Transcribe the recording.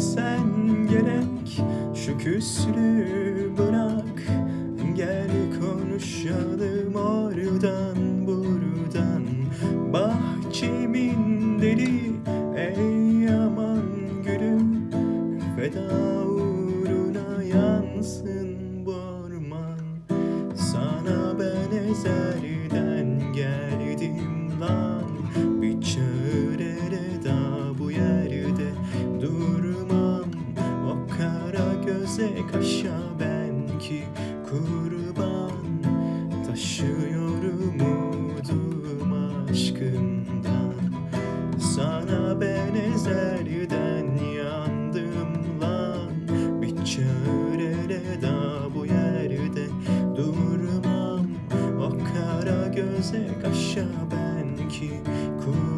Sen gerek. Şu küslüğü bırak. Gel konuşalım oradan buradan. Bahçemin deli Ey aman gülüm. Feda uğruna yansın bu orman. Sana ben ezerden geldim lan göze kaşa ben ki kurban Taşıyorum umudum aşkından Sana ben ezerden yandım lan. Bir çağır ele daha bu yerde durmam. O kara göze kaşa ben ki kurban